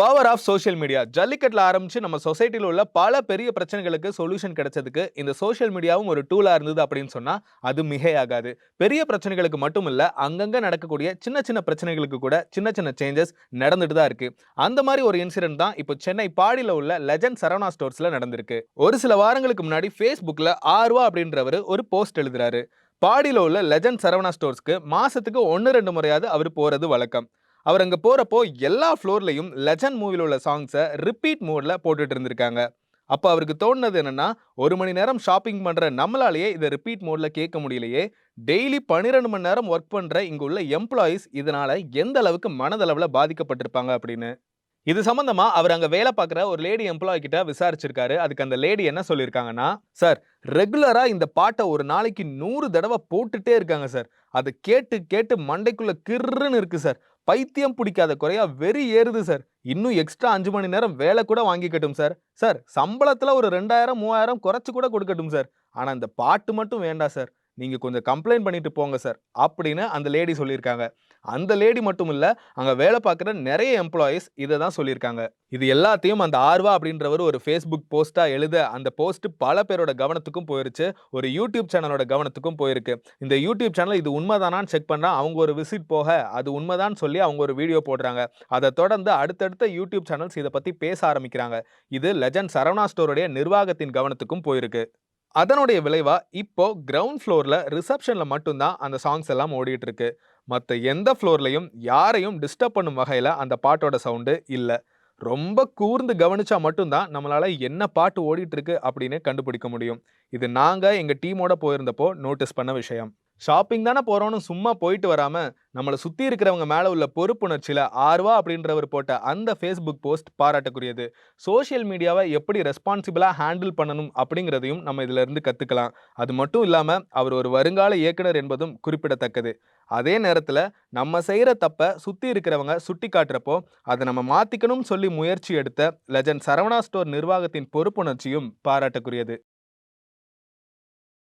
Power of social media ஜல்லிக்கட்டில் ஆரம்பித்து நம்ம சொசைட்டியில் உள்ள பல பெரிய பிரச்சனைகளுக்கு சொல்யூஷன் கிடைச்சதுக்கு இந்த சோஷியல் மீடியாவும் ஒரு டூலாக இருந்தது அப்படின்னு சொன்னால் அது மிகையாகாது. பெரிய பிரச்சனைகளுக்கு மட்டும் இல்லை அங்கங்கே நடக்கக்கூடிய சின்ன சின்ன பிரச்சனைகளுக்கு கூட சின்ன சின்ன சேஞ்சஸ் நடந்துட்டு தான் இருக்குது அந்த மாதிரி ஒரு இன்சிடென்ட் தான் இப்போ சென்னை பாடியில் உள்ள லெஜண்ட் சரவணா ஸ்டோர்ஸில் நடந்திருக்கு. ஒரு சில வாரங்களுக்கு முன்னாடி ஃபேஸ்புக்கில் ஆர்வா அப்படின்றவர் ஒரு போஸ்ட் எழுதுறாரு. பாடியில் உள்ள லெஜண்ட் சரவணா ஸ்டோர்ஸ்க்கு மாதத்துக்கு ஒன்று ரெண்டு முறையாவது அவர் போகிறது வழக்கம். அவர் அங்கே போகிறப்போ எல்லா ஃப்ளோர்லையும் லெஜண்ட் மூவியில் உள்ள சாங்ஸை ரிப்பீட் மோடில் போட்டுட்டு இருந்திருக்காங்க. அப்போ அவருக்கு தோணுனது என்னன்னா ஒரு மணி நேரம் ஷாப்பிங் பண்ணுற நம்மளாலேயே இதை ரிப்பீட் மோடில் கேட்க முடியலையே. டெய்லி பன்னிரெண்டு மணி நேரம் ஒர்க் பண்ணுற இங்கே உள்ள எம்ப்ளாயீஸ் இதனால் எந்த அளவுக்கு மனதளவில் பாதிக்கப்பட்டிருப்பாங்க அப்படின்னு. இது சம்பந்தமா அவர் அங்க வேலை பார்க்குற ஒரு லேடி எம்ப்ளாய் கிட்ட விசாரிச்சிருக்காரு. அதுக்கு அந்த லேடி என்ன சொல்லியிருக்காங்கன்னா சார் ரெகுலரா இந்த பாட்டை ஒரு நாளைக்கு நூறு தடவை போட்டுட்டே இருக்காங்க சார். அதை கேட்டு கேட்டு மண்டைக்குள்ள கிர்ருன்னு இருக்கு சார். பைத்தியம் பிடிக்காத குறையா வெறி ஏறுது சார். இன்னும் எக்ஸ்ட்ரா அஞ்சு மணி நேரம் வேலை கூட வாங்கிக்கட்டும் சார். சார் சம்பளத்துல ஒரு ரெண்டாயிரம் மூவாயிரம் குறைச்சு கூட கொடுக்கட்டும் சார். ஆனா இந்த பாட்டு மட்டும் வேண்டாம் சார். நீங்கள் கொஞ்சம் கம்ப்ளைண்ட் பண்ணிட்டு போங்க சார் அப்படின்னு அந்த லேடி சொல்லியிருக்காங்க. அந்த லேடி மட்டும் இல்லை அங்கே வேலை பார்க்குற நிறைய எம்ப்ளாயீஸ் இதை தான் சொல்லியிருக்காங்க. இது எல்லாத்தையும் அந்த ஆர்வா அப்படின்றவர் ஒரு ஃபேஸ்புக் போஸ்ட்டாக எழுத அந்த போஸ்ட் பல பேரோட கவனத்துக்கும் போயிருச்சு. ஒரு யூடியூப் சேனலோட கவனத்துக்கும் போயிருக்கு. இந்த யூடியூப் சேனல் இது உண்மைதானான்னு செக் பண்ணா அவங்க ஒரு விசிட் போக அது உண்மைதான் சொல்லி அவங்க ஒரு வீடியோ போடுறாங்க. அதை தொடர்ந்து அடுத்தடுத்த யூடியூப் சேனல்ஸ் இதை பற்றி பேச ஆரம்பிக்கிறாங்க. இது லெஜண்ட் சரவணா ஸ்டோருடைய நிர்வாகத்தின் கவனத்துக்கும் போயிருக்கு. அதனுடைய விளைவா இப்போ கிரவுண்ட் ஃப்ளோரில் ரிசப்ஷனில் மட்டும்தான் அந்த சாங்ஸ் எல்லாம் ஓடிட்டு இருக்கு மற்ற எந்த ஃப்ளோர்லையும் யாரையும் டிஸ்டர்ப் பண்ணும் வகையில் அந்த பாட்டோட சவுண்டு இல்லை. ரொம்ப கூர்ந்து கவனிச்சா மட்டும்தான் நம்மளால என்ன பாட்டு ஓடிட்டு இருக்கு அப்படின்னு கண்டுபிடிக்க முடியும். இது நாங்கள் எங்கள் டீமோட போயிருந்தப்போ நோட்டீஸ் பண்ண விஷயம். ஷாப்பிங் தானே போறோம்னு சும்மா போயிட்டு வராமல் நம்மளை சுற்றி இருக்கிறவங்க மேலே உள்ள பொறுப்புணர்ச்சியில் ஆர்வா அப்படின்றவர் போட்ட அந்த ஃபேஸ்புக் போஸ்ட் பாராட்டக்கூடியது. சோஷியல் மீடியாவை எப்படி ரெஸ்பான்சிபிளாக ஹேண்டில் பண்ணணும் அப்படிங்கிறதையும் நம்ம இதிலிருந்து இருந்து அது மட்டும் இல்லாமல் அவர் ஒரு வருங்கால இயக்குனர் என்பதும் குறிப்பிடத்தக்கது. அதே நேரத்தில் நம்ம செய்கிற தப்பை சுற்றி இருக்கிறவங்க சுட்டி காட்டுறப்போ அதை நம்ம மாற்றிக்கணும்னு சொல்லி முயற்சி எடுத்த லெஜண்ட் சரவணா ஸ்டோர் நிர்வாகத்தின் பொறுப்புணர்ச்சியும் பாராட்டக்கூடியது.